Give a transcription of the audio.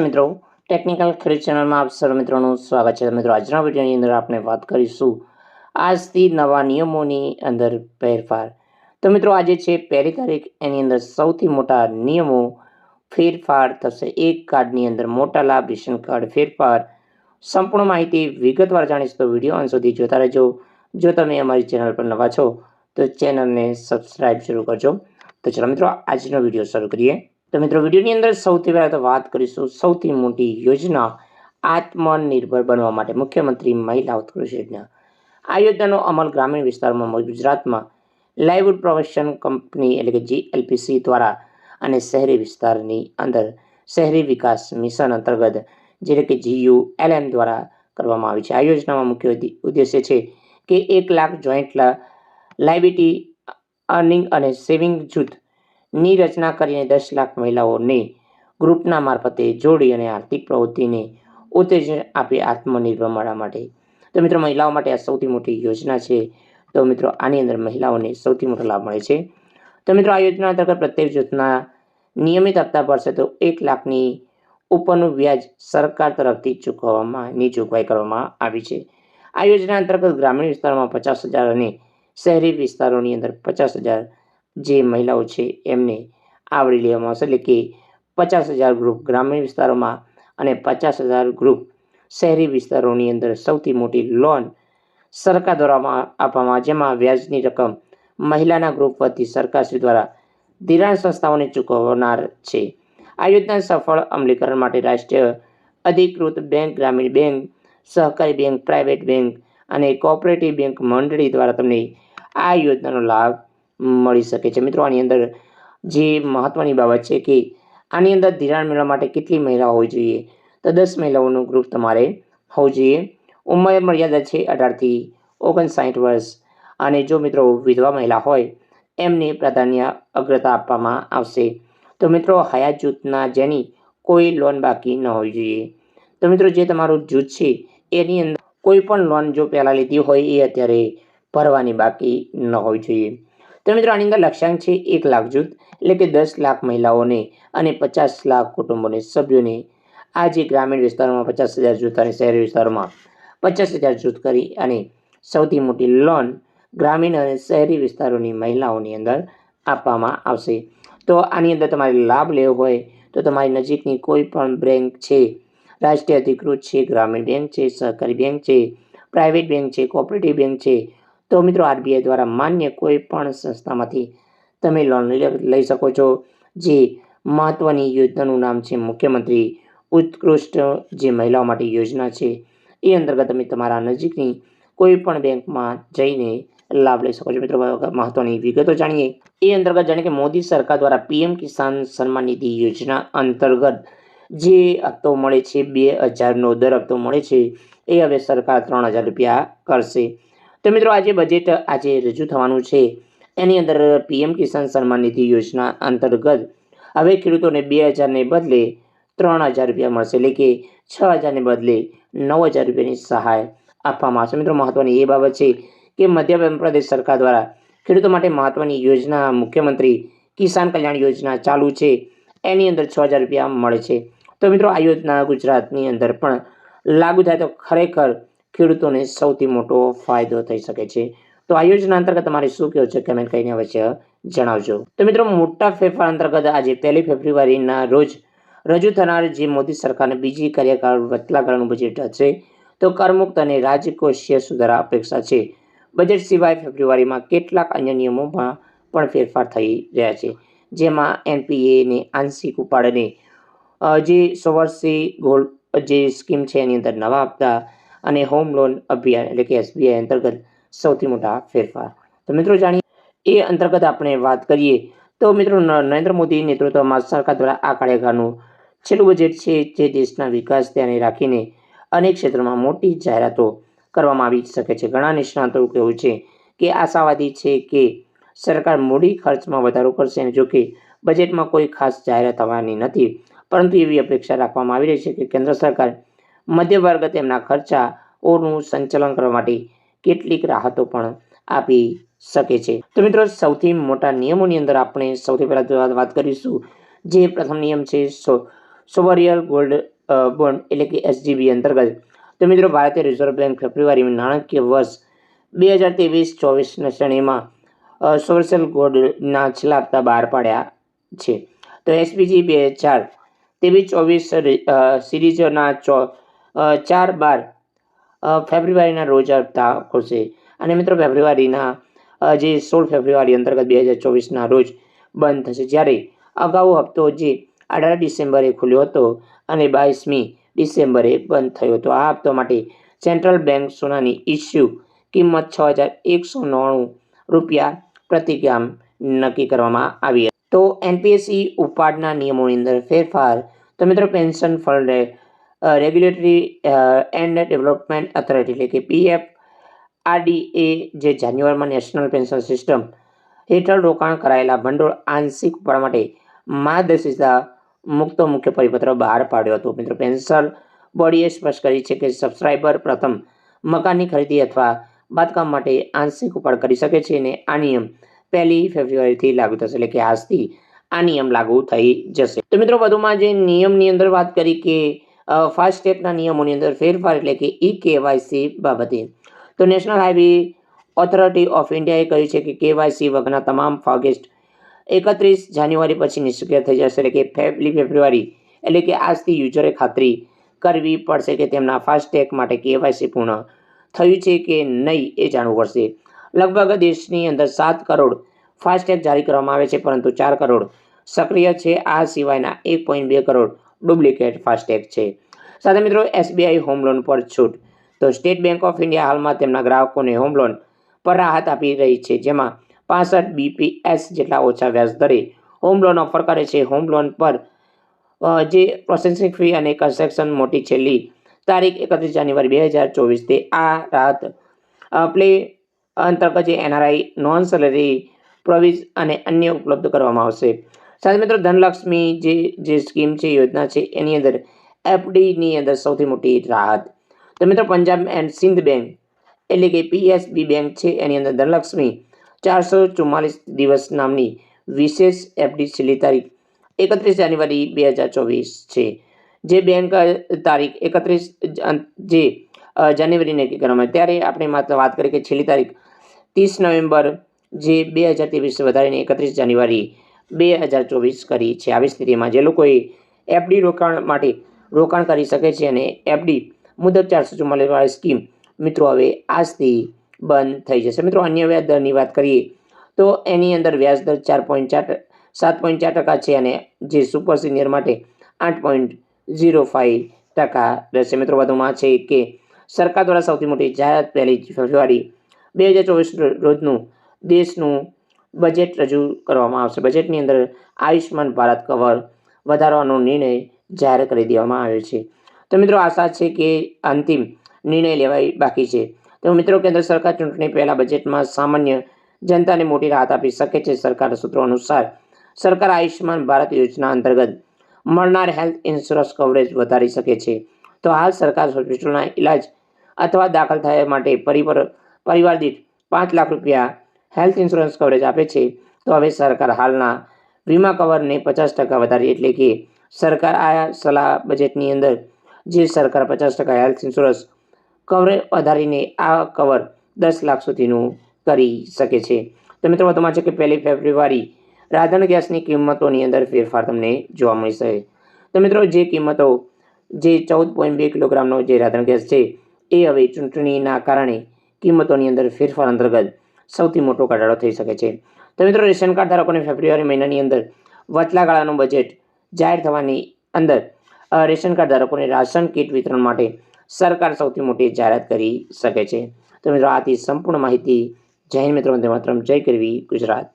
મિત્રો. ટેકનિકલ ખરીદ ચેનલમાં આપ સર્વ મિત્રોનું સ્વાગત છે. મિત્રો, આજના વિડીયોની અંદર આપણે વાત કરીશું આજથી નવા નિયમોની અંદર ફેરફાર. તો મિત્રો, આજે છે પહેલી તારીખ. એની અંદર સૌથી મોટા નિયમો ફેરફાર થશે. એક કાર્ડની અંદર મોટા લાભ, રેશન કાર્ડ ફેરફાર. સંપૂર્ણ માહિતી વિગતવાર જાણીશ. તો વીડિયો અંત સુધી જોતા રહેજો. જો તમે અમારી ચેનલ પર નવા છો, તો ચેનલને સબસ્ક્રાઈબ શરૂ કરજો. તો ચલો મિત્રો, આજનો વીડિયો શરૂ કરીએ. તો મિત્રો, વિડીયોની અંદર સૌથી પહેલાં તો વાત કરીશું સૌથી મોટી યોજના આત્મનિર્ભર બનવા માટે મુખ્યમંત્રી મહિલા ઉત્કૃષ્ટ યોજના. આ યોજનાનો અમલ ગ્રામીણ વિસ્તારમાં ગુજરાતમાં લાઇવવુડ પ્રોવેશન કંપની એટલે કે જીએલપીસી દ્વારા અને શહેરી વિસ્તારની અંદર શહેરી વિકાસ મિશન અંતર્ગત જેટલે કે જીયુ એલએમ દ્વારા કરવામાં આવી છે. આ યોજનામાં મુખ્ય ઉદ્દેશ્ય છે કે એક લાખ જોઈન્ટ લાઇબિલિટી અર્નિંગ અને સેવિંગ જૂથની રચના કરીને દસ લાખ મહિલાઓને ગ્રુપના મારફતે જોડી અને આર્થિક પ્રવૃત્તિને ઉત્તેજન આપી આત્મનિર્ભર મળવા માટે. તો મિત્રો, મહિલાઓ માટે આ સૌથી મોટી યોજના છે. તો મિત્રો, આની અંદર મહિલાઓને સૌથી મોટો લાભ મળે છે. તો મિત્રો, આ યોજના અંતર્ગત પ્રત્યેક જૂથના નિયમિત હપ્તા ભરશે તો એક લાખની ઉપરનું વ્યાજ સરકાર તરફથી ચૂકવવામાંની જોગવાઈ કરવામાં આવી છે. આ યોજના અંતર્ગત ગ્રામીણ વિસ્તારમાં પચાસ હજાર અને શહેરી વિસ્તારોની અંદર પચાસ હજાર જે મહિલાઓ છે એમને આવરી લેવામાં આવશે. એટલે કે પચાસ હજાર ગ્રુપ ગ્રામીણ વિસ્તારોમાં અને પચાસ હજાર ગ્રુપ શહેરી વિસ્તારોની અંદર સૌથી મોટી લોન સરકાર દ્વારા આપવામાં જેમાં વ્યાજની રકમ મહિલાના ગ્રુપ વતી સરકારશ્રી દ્વારા ધિરાણ સંસ્થાઓને ચૂકવનાર છે. આ યોજના સફળ અમલીકરણ માટે રાષ્ટ્રીય અધિકૃત બેંક, ગ્રામીણ બેંક, સહકારી બેંક, પ્રાઇવેટ બેંક અને કોઓપરેટિવ બેંક મંડળી દ્વારા તમને આ યોજનાનો લાભ મળી શકે છે. મિત્રો, આની અંદર જે મહત્ત્વની બાબત છે કે આની અંદર ધિરાણ મેળવવા માટે કેટલી મહિલાઓ હોવી જોઈએ? તો દસ મહિલાઓનું ગ્રુપ તમારે હોવું જોઈએ. ઉંમર મર્યાદા છે અઢારથી ઓગણસાઠ વર્ષ. અને જો મિત્રો વિધવા મહિલા હોય, એમને પ્રાધાન્ય અગ્રતા આપવામાં આવશે. તો મિત્રો, હયાત જૂથના જેની કોઈ લોન બાકી ન હોવી જોઈએ. તો મિત્રો, જે તમારું જૂથ છે, એની અંદર કોઈ પણ લોન જો પહેલાં લીધી હોય, એ અત્યારે ભરવાની બાકી ન હોવી જોઈએ. તો મિત્રો આની અંદર લક્ષ્યાંક છે એક લાખ જૂથ, એટલે કે દસ લાખ મહિલાઓને અને પચાસ લાખ કુટુંબોને સભ્યોને. આ જે ગ્રામીણ વિસ્તારોમાં પચાસ હજાર જૂથ અને શહેરી વિસ્તારોમાં પચાસ હજાર જૂથ કરી અને સૌથી મોટી લોન ગ્રામીણ અને શહેરી વિસ્તારોની મહિલાઓની અંદર આપવામાં આવશે. તો આની અંદર તમારે લાભ લેવો હોય તો તમારી નજીકની કોઈ પણ બેંક છે, રાષ્ટ્રીય અધિકૃત છે, ગ્રામીણ બેંક છે, સહકારી બેંક છે, પ્રાઇવેટ બેંક છે, કોઓપરેટિવ બેંક છે તો મિત્રો આરબીઆઈ દ્વારા માન્ય કોઈ પણ સંસ્થામાંથી તમે લોન લઈ શકો છો. જે મહત્ત્વની યોજનાનું નામ છે મુખ્યમંત્રી ઉત્કૃષ્ટ જે મહિલાઓ માટે યોજના છે, એ અંતર્ગત તમે તમારા નજીકની કોઈ પણ બેંકમાં જઈને લાભ લઈ શકો છો. મિત્રો મહત્વની વિગતો જાણીએ. એ અંતર્ગત જાણે કે મોદી સરકાર દ્વારા પીએમ કિસાન સન્માન નિધિ યોજના અંતર્ગત જે હપ્તો મળે છે, બે હજારનો દર હપ્તો મળે છે, એ હવે સરકાર ત્રણ હજાર રૂપિયા કરશે. તો મિત્રો આજે બજેટ આજે રજૂ થવાનું છે. એની અંદર પીએમ કિસાન સન્માન નિધિ યોજના અંતર્ગત હવે ખેડૂતોને બે હજારને બદલે ત્રણ હજાર રૂપિયા મળશે. એટલે કે છ હજારને બદલે નવ હજાર રૂપિયાની સહાય આપવામાં આવશે. મિત્રો મહત્વની એ બાબત છે કે મધ્યપ્રદેશ સરકાર દ્વારા ખેડૂતો માટે મહત્ત્વની યોજના મુખ્યમંત્રી કિસાન કલ્યાણ યોજના ચાલુ છે. એની અંદર છ હજાર રૂપિયા મળે છે. તો મિત્રો આ યોજના ગુજરાતની અંદર પણ લાગુ થાય તો ખરેખર ખેડૂતોને સૌથી મોટો ફાયદો થઈ શકે છે. તો આ યોજના અંતર્ગત તમારે શું કહેવું છે કમેન્ટ કરીને અવશ્ય જણાવજો. તો મિત્રો, મોટા ફેરફાર અંતર્ગત આજે પહેલી ફેબ્રુઆરીના રોજ રજૂ થનાર જે મોદી સરકારની બીજી કાર્યકાળ વચલાગાળાનું બજેટ હશે, તો કરમુક્ત અને રાજકોષીય સુધારા અપેક્ષા છે. બજેટ સિવાય ફેબ્રુઆરીમાં કેટલાક અન્ય નિયમોમાં પણ ફેરફાર થઈ રહ્યા છે. જેમાં એનપીએને આંશિક ઉપાડને જે સો વર્ષથી ગોલ્ડ જે સ્કીમ છે એની અંદર નવા હપ્તા અને હોમ લોન અભિયાન એટલે કે એસબીઆઈ અંતર્ગત સૌથી મોટા ફેરફાર. તો મિત્રો જાણીએ, એ અંતર્ગત આપણે વાત કરીએ, તો મિત્રો નરેન્દ્ર મોદી નેતૃત્વમાં સરકાર દ્વારા આ કાર્યકાળનું છેલ્લું બજેટ છે જે દેશના વિકાસ ધ્યાને રાખીને અનેક ક્ષેત્રોમાં મોટી જાહેરાતો કરવામાં આવી શકે છે. ઘણા નિષ્ણાતો કહેવું છે કે આશાવાદી છે કે સરકાર મૂડી ખર્ચમાં વધારો કરશે અને જોકે બજેટમાં કોઈ ખાસ જાહેરાત થવાની નથી, પરંતુ એવી અપેક્ષા રાખવામાં આવી રહી છે કે કેન્દ્ર સરકાર મધ્ય વર્ગ તેમના ખર્ચાઓનું સંચાલન કરવા માટે કેટલીક રાહતો પણ આપી શકે છે. તો મિત્રો, સૌથી મોટા નિયમોની અંદર આપણે સૌથી પહેલાં વાત કરીશું. જે પ્રથમ નિયમ છે, સો, સોવરિયલ ગોલ્ડ બોન્ડ એટલે કે એસજીબી અંતર્ગત. તો મિત્રો, ભારતીય રિઝર્વ બેંક ફેબ્રુઆરી નાણાકીય વર્ષ બે હજાર ત્રેવીસ ચોવીસના શ્રેણીમાં સોવર્સલ ગોલ્ડના છેલ્લા હપ્તા બહાર પાડ્યા છે. તો એસપીજી બે હજાર ત્રેવીસ ચોવીસ સિરીઝના ચાર બાર ફેબ્રુઆરીના રોજ હપ્તા ખુલશે. અને મિત્રો ફેબ્રુઆરીના જે સોળ ફેબ્રુઆરી અંતર્ગત બે હજાર ચોવીસના રોજ બંધ થશે. જ્યારે અગાઉ હપ્તો જે અઢાર ડિસેમ્બરે ખુલ્યો હતો અને બાવીસમી ડિસેમ્બરે બંધ થયો હતો. આ હપ્તો માટે સેન્ટ્રલ બેંક સોનાની ઇસ્યુ કિંમત છ હજાર એકસો નવ્વાણું રૂપિયા પ્રતિ ગ્રામ નક્કી કરવામાં આવી. તો એનપીએસસી ઉપાડના નિયમોની અંદર ફેરફાર, તો મિત્રો pension fund regulatory and development authority એટલે કે પીએફ આરડીએ જે જાન્યુઆરીમાં નેશનલ પેન્શન સિસ્ટમ હેઠળ રોકાણ કરાયેલા ભંડોળ આંશિક ઉપાડ માટે માર્ગદર્શિકા મુક્ત મુખ્ય પરિપત્ર બહાર પાડ્યો હતો. મિત્રો પેન્શન બોડીએ સ્પષ્ટ કરી છે કે સબસ્ક્રાઇબર પ્રથમ મકાનની ખરીદી અથવા બાંધકામ માટે આંશિક ઉપાડ કરી શકે છે અને આ નિયમ પહેલી ફેબ્રુઆરીથી લાગુ થશે. એટલે કે આજથી આ નિયમ લાગુ થઈ જશે. તો મિત્રો, વધુમાં જે નિયમની અંદર વાત કરી કે ફાસ્ટેગના નિયમોની અંદર ફેરફાર એટલે કે ઈ કેવાયસી બાબતે. તો નેશનલ હાઈવે ઓથોરિટી ઓફ ઇન્ડિયાએ કહ્યું છે કે કેવાયસી વગરના તમામ ફોગેસ્ટ એકત્રીસ જાન્યુઆરી પછી નિષ્ક્રિય થઈ જશે, એટલે કે પહેલી ફેબ્રુઆરી. એટલે કે આજથી યુઝરે ખાતરી કરવી પડશે કે તેમના ફાસ્ટેગ માટે કેવાયસી પૂર્ણ થયું છે કે નહીં એ જાણવું પડશે. લગભગ દેશની અંદર સાત કરોડ ફાસ્ટેગ જારી કરવામાં આવે છે, પરંતુ ચાર કરોડ સક્રિય છે. આ સિવાયના એક પોઈન્ટ બે કરોડ ડુપ્લિકેટ ફાસ્ટેગ છે. સાથે મિત્રો એસબીઆઈ હોમ લોન પર છૂટ. તો સ્ટેટ બેંક ઓફ ઇન્ડિયા હાલમાં તેમના ગ્રાહકોને હોમ લોન પર રાહત આપી રહી છે, જેમાં પાસઠ બીપીએસ જેટલા ઓછા વ્યાજ દરે હોમ લોન ઓફર કરે છે. હોમ લોન પર જે પ્રોસેસિંગ ફી અને કન્સ્ટ્રક્શન મોટી છેલ્લી તારીખ એકત્રીસ જાન્યુઆરી બે હજાર ચોવીસથી આ રાહત પ્લે અંતર્ગત જે એનઆરઆઈ નોન સેલરી પ્રોવિઝ અને અન્ય ઉપલબ્ધ કરવામાં આવશે. સાથે મિત્રો ધનલક્ષ્મી જે જે સ્કીમ છે યોજના છે, એની અંદર એફડીની અંદર સૌથી મોટી રાહત. તો મિત્રો પંજાબ એન્ડ સિંધ બેંક, એટલે કે પીએસબી બેંક છે, એની અંદર ધનલક્ષ્મી ચારસો ચુમ્માલીસ દિવસ નામની વિશેષ એફડી છેલ્લી તારીખ એકત્રીસ જાન્યુઆરી બે હજાર ચોવીસ છે. જે બેંક તારીખ એકત્રીસ જે જાન્યુઆરી નક્કી કરવામાં ત્યારે આપણે માત્ર વાત કરી કે છેલ્લી તારીખ ત્રીસ નવેમ્બર જે બે હજાર ત્રેવીસ વધારીને એકત્રીસ જાન્યુઆરી બે હજાર ચોવીસ કરી છે. આવી સ્થિતિમાં જે લોકોએ એફડી રોકાણ માટે રોકાણ કરી શકે છે અને એફડી મુદત ચારસો ચુમ્માલીસવાળી સ્કીમ મિત્રો હવે આજથી બંધ થઈ જશે. મિત્રો, અન્ય વ્યાજ દરની વાત કરીએ તો એની અંદર વ્યાજ દર ચાર પોઈન્ટ ચાર સાત પોઈન્ટ ચાર ટકા છે અને જે સુપર સિનિયર માટે આઠ પોઈન્ટ ઝીરો ફાઇવ ટકા રહેશે. મિત્રો, વધુમાં છે કે સરકાર દ્વારા સૌથી મોટી જાહેરાત પહેલી ફેબ્રુઆરી બે હજાર ચોવીસ રોજનું દેશનું બજેટ રજૂ કરવામાં આવશે. બજેટની અંદર આયુષ્યમાન ભારત કવર વધારવાનો નિર્ણય જાહેર કરી દેવામાં આવ્યો છે. તો મિત્રો આશા છે કે અંતિમ નિર્ણય લેવાય બાકી છે. તો મિત્રો કેન્દ્ર સરકાર ચૂંટણી પહેલાં બજેટમાં સામાન્ય જનતાને મોટી રાહત આપી શકે છે. સરકાર સૂત્રો અનુસાર સરકાર આયુષ્યમાન ભારત યોજના અંતર્ગત મળનાર હેલ્થ ઇન્સ્યોરન્સ કવરેજ વધારી શકે છે. તો હાલ સરકાર હોસ્પિટલના ઇલાજ અથવા દાખલ થયા માટે પરિવાર પરિવાર દીઠ પાંચ લાખ રૂપિયા હેલ્થ ઇન્સ્યોરન્સ કવરેજ આપે છે, તો હવે સરકાર હાલના વીમા કવરને પચાસ ટકા વધારી, એટલે કે સરકાર આ સલાહ બજેટની અંદર જે સરકાર પચાસ ટકા હેલ્થ ઇન્સ્યોરન્સ કવરેજ વધારીને આ કવર દસ લાખ સુધીનું કરી શકે છે. તો મિત્રો, વધુમાં છે કે પહેલી ફેબ્રુઆરી રાધન ગેસની કિંમતોની અંદર ફેરફાર તમને જોવા મળી શકે તો મિત્રો, જે કિંમતો જે ચૌદ પોઈન્ટ બે કિલોગ્રામનો જે રાધન ગેસ છે, એ હવે ચૂંટણીના કારણે કિંમતોની અંદર ફેરફાર અંતર્ગત સૌથી મોટો ઘટાડો થઈ શકે છે. તો મિત્રો, રેશન કાર્ડ ધારકોને ફેબ્રુઆરી મહિનાની અંદર વચલા ગાળાનું બજેટ જાહેર થવાની અંદર રેશન કાર્ડ ધારકોને રાશન કીટ વિતરણ માટે સરકાર સૌથી મોટી જાહેરાત કરી શકે છે. તો મિત્રો, આથી સંપૂર્ણ માહિતી જય મિત્રો, વંદે માતરમ, જય કરવી ગુજરાત.